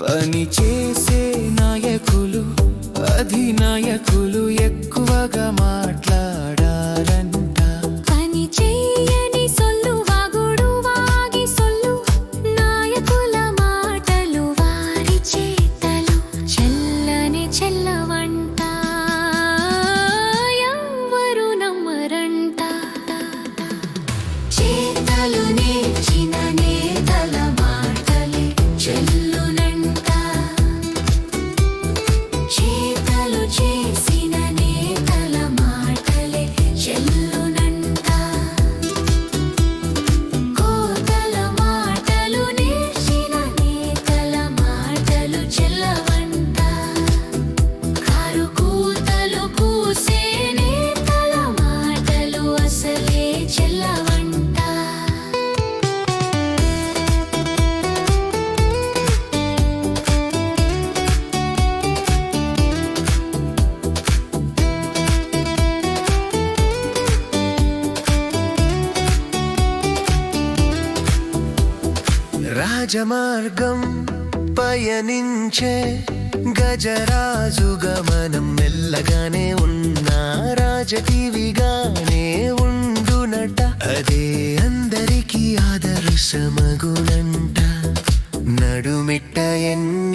పని చేసే నాయకులు అధినాయకులు ఎక్కువగా మాట్లాడారంట. పని చేయని సొల్లు వాగుడు వాగి సొల్లు నాయకుల మాటలు వారి చేతలు చెల్లని చెల్లవంట రాజమార్గం పయనించే గజరాజుగా మనం మెల్లగానే ఉన్నా రాజటీవిగానే ఉండునట అదే అందరికీ ఆదర్శమగునంట. నడుమిట్ట ఎన్న